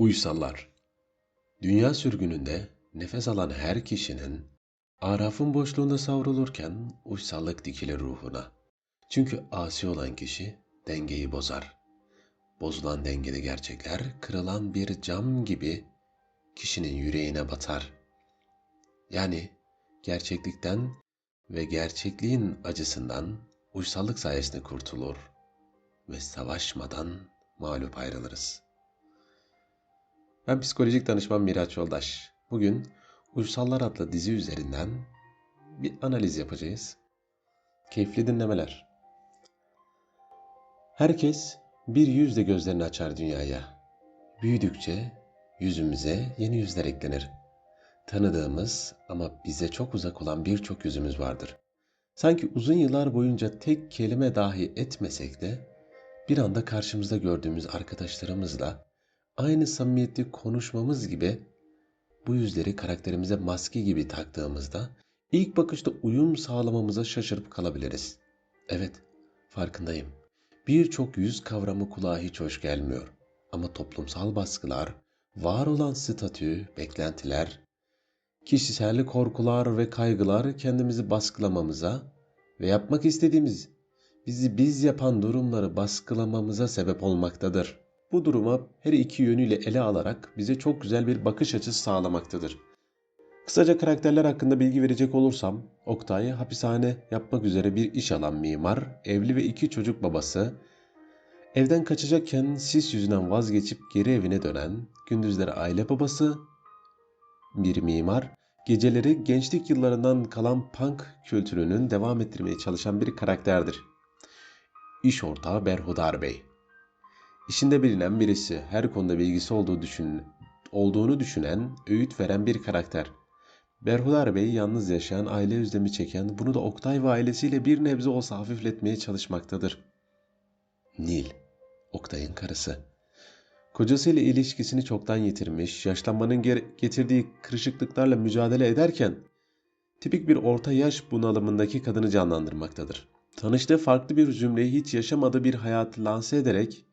Uysallar Dünya sürgününde nefes alan her kişinin arafın boşluğunda savrulurken uysallık dikilir ruhuna. Çünkü asi olan kişi dengeyi bozar. Bozulan dengede gerçekler kırılan bir cam gibi kişinin yüreğine batar. Yani gerçeklikten ve gerçekliğin acısından uysallık sayesinde kurtulur ve savaşmadan mağlup ayrılırız.'' Ben psikolojik danışman Miraç Yoldaş. Bugün Uysallar adlı dizi üzerinden bir analiz yapacağız. Keyifli dinlemeler. Herkes bir yüzle gözlerini açar dünyaya. Büyüdükçe yüzümüze yeni yüzler eklenir. Tanıdığımız ama bize çok uzak olan birçok yüzümüz vardır. Sanki uzun yıllar boyunca tek kelime dahi etmesek de bir anda karşımızda gördüğümüz arkadaşlarımızla aynı samimiyeti konuşmamız gibi bu yüzleri karakterimize maske gibi taktığımızda ilk bakışta uyum sağlamamıza şaşırıp kalabiliriz. Evet, farkındayım. Birçok yüz kavramı kulağa hiç hoş gelmiyor. Ama toplumsal baskılar, var olan statü, beklentiler, kişisel korkular ve kaygılar kendimizi baskılamamıza ve yapmak istediğimiz, bizi biz yapan durumları baskılamamıza sebep olmaktadır bu duruma her iki yönüyle ele alarak bize çok güzel bir bakış açısı sağlamaktadır. Kısaca karakterler hakkında bilgi verecek olursam, Oktay hapishane yapmak üzere bir iş alan mimar, evli ve iki çocuk babası, evden kaçacakken sis yüzünden vazgeçip geri evine dönen, gündüzleri aile babası, bir mimar, geceleri gençlik yıllarından kalan punk kültürünün devam ettirmeye çalışan bir karakterdir. İş ortağı Berhudar Bey. İşinde bilinen birisi, her konuda bilgisi olduğu düşün, olduğunu düşünen, öğüt veren bir karakter. Berhudar Bey yalnız yaşayan, aile özlemi çeken, bunu da Oktay ve ailesiyle bir nebze olsa hafifletmeye çalışmaktadır. Nil, Oktay'ın karısı. Kocasıyla ilişkisini çoktan yitirmiş, yaşlanmanın getirdiği kırışıklıklarla mücadele ederken, tipik bir orta yaş bunalımındaki kadını canlandırmaktadır. Tanıştığı farklı bir cümleyi hiç yaşamadığı bir hayatı lanse ederek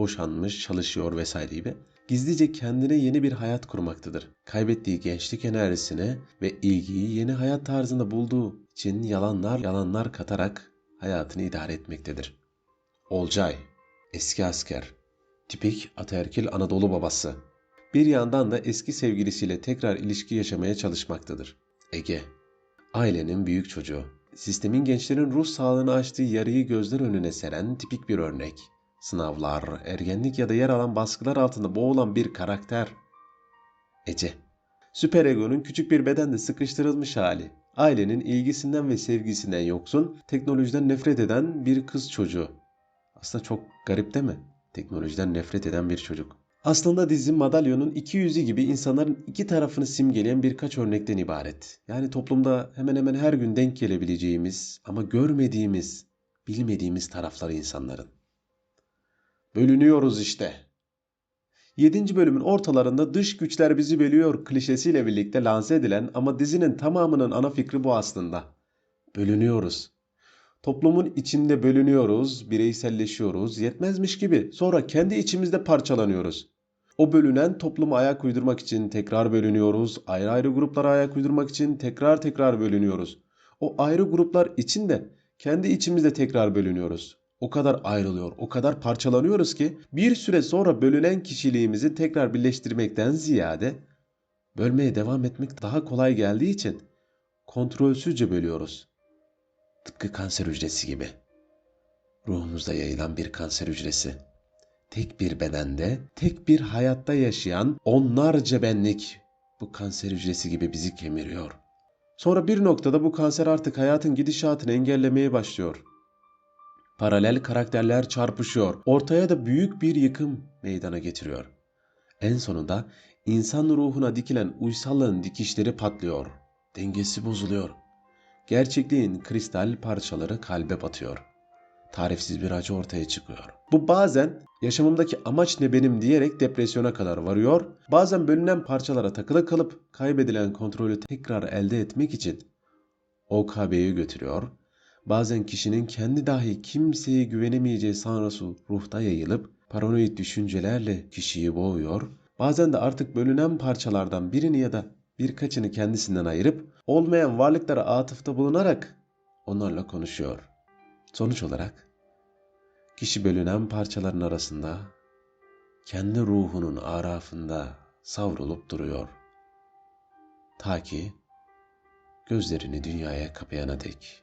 boşanmış, çalışıyor vesaire gibi gizlice kendine yeni bir hayat kurmaktadır. Kaybettiği gençlik enerjisine ve ilgiyi yeni hayat tarzında bulduğu için yalanlar yalanlar katarak hayatını idare etmektedir. Olcay, eski asker, tipik ataerkil Anadolu babası. Bir yandan da eski sevgilisiyle tekrar ilişki yaşamaya çalışmaktadır. Ege, ailenin büyük çocuğu. Sistemin gençlerin ruh sağlığını açtığı yarıyı gözler önüne seren tipik bir örnek sınavlar, ergenlik ya da yer alan baskılar altında boğulan bir karakter. Ece. Süper egonun küçük bir bedende sıkıştırılmış hali. Ailenin ilgisinden ve sevgisinden yoksun, teknolojiden nefret eden bir kız çocuğu. Aslında çok garip değil mi? Teknolojiden nefret eden bir çocuk. Aslında dizi madalyonun iki yüzü gibi insanların iki tarafını simgeleyen birkaç örnekten ibaret. Yani toplumda hemen hemen her gün denk gelebileceğimiz ama görmediğimiz, bilmediğimiz tarafları insanların. Bölünüyoruz işte. 7. bölümün ortalarında dış güçler bizi bölüyor klişesiyle birlikte lanse edilen ama dizinin tamamının ana fikri bu aslında. Bölünüyoruz. Toplumun içinde bölünüyoruz, bireyselleşiyoruz, yetmezmiş gibi sonra kendi içimizde parçalanıyoruz. O bölünen topluma ayak uydurmak için tekrar bölünüyoruz, ayrı ayrı gruplara ayak uydurmak için tekrar tekrar bölünüyoruz. O ayrı gruplar içinde kendi içimizde tekrar bölünüyoruz o kadar ayrılıyor, o kadar parçalanıyoruz ki bir süre sonra bölünen kişiliğimizi tekrar birleştirmekten ziyade bölmeye devam etmek daha kolay geldiği için kontrolsüzce bölüyoruz. Tıpkı kanser hücresi gibi. Ruhumuzda yayılan bir kanser hücresi. Tek bir bedende, tek bir hayatta yaşayan onlarca benlik bu kanser hücresi gibi bizi kemiriyor. Sonra bir noktada bu kanser artık hayatın gidişatını engellemeye başlıyor. Paralel karakterler çarpışıyor. Ortaya da büyük bir yıkım meydana getiriyor. En sonunda insan ruhuna dikilen uysallığın dikişleri patlıyor. Dengesi bozuluyor. Gerçekliğin kristal parçaları kalbe batıyor. Tarifsiz bir acı ortaya çıkıyor. Bu bazen yaşamımdaki amaç ne benim diyerek depresyona kadar varıyor. Bazen bölünen parçalara takılı kalıp kaybedilen kontrolü tekrar elde etmek için OKB'ye götürüyor bazen kişinin kendi dahi kimseye güvenemeyeceği sanrısı ruhta yayılıp paranoid düşüncelerle kişiyi boğuyor, Bazen de artık bölünen parçalardan birini ya da birkaçını kendisinden ayırıp olmayan varlıklara atıfta bulunarak onlarla konuşuyor. Sonuç olarak kişi bölünen parçaların arasında kendi ruhunun arafında savrulup duruyor. Ta ki gözlerini dünyaya kapayana dek.